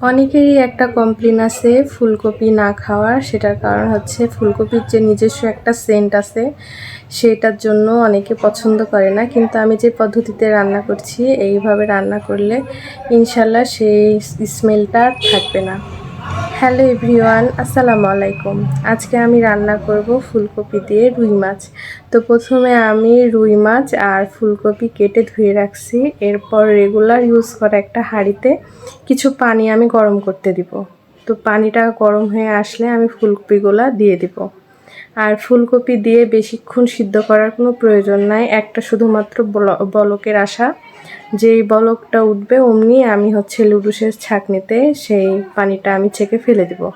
অনেকেরই একটা কমপ্লেন আছে ফুলকপি না খাওয়ার, সেটার কারণ হচ্ছে ফুলকপির যে নিজস্ব একটা সেন্ট আছে, সেটার জন্য অনেকে পছন্দ করে না। কিন্তু আমি যে পদ্ধতিতে রান্না করছি, এইভাবে রান্না করলে ইনশাল্লাহ সেই স্মেলটা থাকবে না। হ্যালো এভরিওয়ান, আসসালামু আলাইকুম। আজকে আমি রান্না করব ফুলকপি দিয়ে রুই মাছ। তো প্রথমে আমি রুই মাছ আর ফুলকপি কেটে ধুয়ে রাখছি। এরপর রেগুলার ইউজ করা একটা হাঁড়িতে কিছু পানি আমি গরম করতে দিব। তো পানিটা গরম হয়ে আসলে আমি ফুলকপিগুলো দিয়ে দিব। আর ফুলকপি দিয়ে বেশিক্ষণ সিদ্ধ করার কোনো প্রয়োজন নাই। একটা শুধুমাত্র বল- বলকের আশা। যেই বলকটা উঠবে, অমনি আমি হচ্ছে লুডুসের ছাঁকনিতে সেই পানিটা আমি ছেঁকে ফেলে দেব।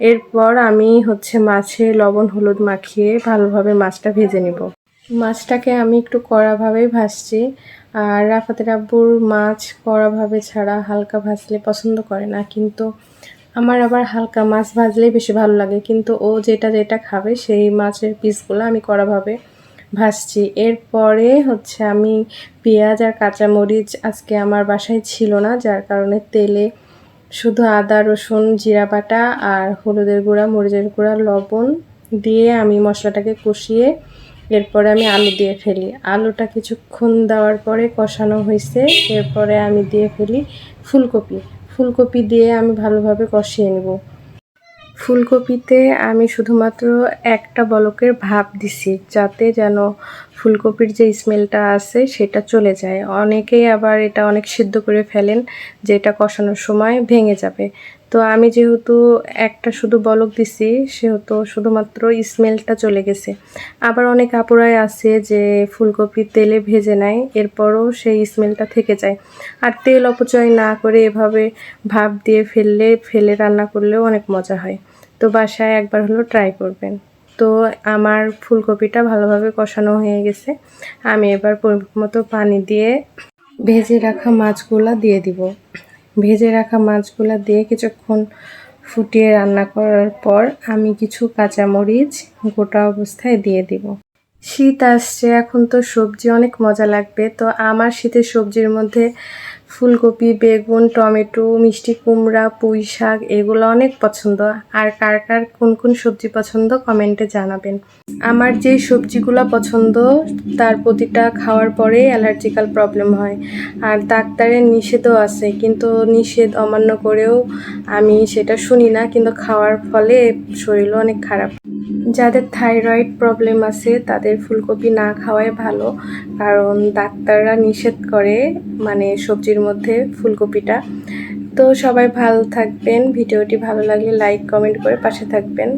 এরপর আমি হচ্ছে মাছে লবণ হলুদ মাখিয়ে ভালোভাবে মাছটা ভেজে নিব। মাছটাকে আমি একটু কড়াভাবেই ভাজছি। আর রাফাতের আব্বুর মাছ কড়াভাবে ছাড়া হালকা ভাজলে পছন্দ করে না। কিন্তু আমার আবার হালকা মাছ ভাজলেই বেশি ভালো লাগে, কিন্তু ও যেটা যেটা খাবে সেই মাছের পিসগুলো আমি কড়াভাবে ভাজছি। এরপরে হচ্ছে আমি পেঁয়াজ আর কাঁচামরিচ আজকে আমার বাসায় ছিল না, যার কারণে তেলে শুধু আদা, রসুন, জিরা বাটা আর হলুদের গুঁড়া, মরিচের গুঁড়া, লবণ দিয়ে আমি মশলাটাকে কষিয়ে এরপরে আমি আলু দিয়ে ফেলি। আলুটা কিছুক্ষণ দেওয়ার পরে কষানো হয়েছে, এরপরে আমি দিয়ে ফেলি ফুলকপি। ফুলকপি দিয়ে আমি ভালোভাবে কষিয়ে নেব। ফুলকপিতে আমি শুধুমাত্র একটা বলকের ভাপ দিছি, যাতে যেন ফুলকপির যে স্মেলটা আছে, সেটা চলে যায়। অনেকেই আবার এটা অনেক সিদ্ধ করে ফেলেন যেটা কষানোর সময় ভেঙে যাবে। তো আমি যেহেতু একটা শুধু বলক দিছি, সেহেতু শুধুমাত্র স্মেলটা চলে গেছে। আবার অনেক আপুরাই আছে যে ফুলকপি তেলে ভেজে নেয়, এরপরও সেই স্মেলটা থেকে যায়। আর তেল অপচয় না করে এভাবে ভাপ দিয়ে ফেললে, ফেলে রান্না করলেও অনেক মজা হয়। তো বাসায় একবার হলো ট্রাই করবেন। তো আমার ফুলকপিটা ভালোভাবে কষানো হয়ে গেছে। আমি এবার মতো পানি দিয়ে ভেজে রাখা মাছগুলা দিয়ে দিব। ভেজে রাখা মাছগুলা দিয়ে কিছুক্ষণ ফুটিয়ে রান্না করার পর আমি কিছু কাঁচামরিচ গোটা অবস্থায় দিয়ে দিব। শীত আসছে, এখন তো সবজি অনেক মজা লাগবে। তো আমার শীতের সবজির মধ্যে ফুলকপি, বেগুন, টমেটো, মিষ্টি কুমড়া, পুঁই শাক, এগুলো অনেক পছন্দ। আর কার কার কোন কোন সবজি পছন্দ কমেন্টে জানাবেন। আমার যে সবজিগুলো পছন্দ, তার প্রতিটা খাওয়ার পরে অ্যালার্জিক্যাল প্রবলেম হয়। আর ডাক্তারের নিষেধও আছে, কিন্তু নিষেধ অমান্য করেও আমি সেটা শুনি না, কিন্তু খাওয়ার ফলে শরীরও অনেক খারাপ যাদের থাইরয়েড প্রবলেম আছে, তাদের ফুলকপি না খাওয়াই ভালো। কারণ ডাক্তাররা নিষেধ করে মানে সবজির মধ্যে ফুলকপিটা। তো সবাই ভালো থাকবেন। ভিডিওটি ভালো লাগলে লাইক কমেন্ট করে পাশে থাকবেন।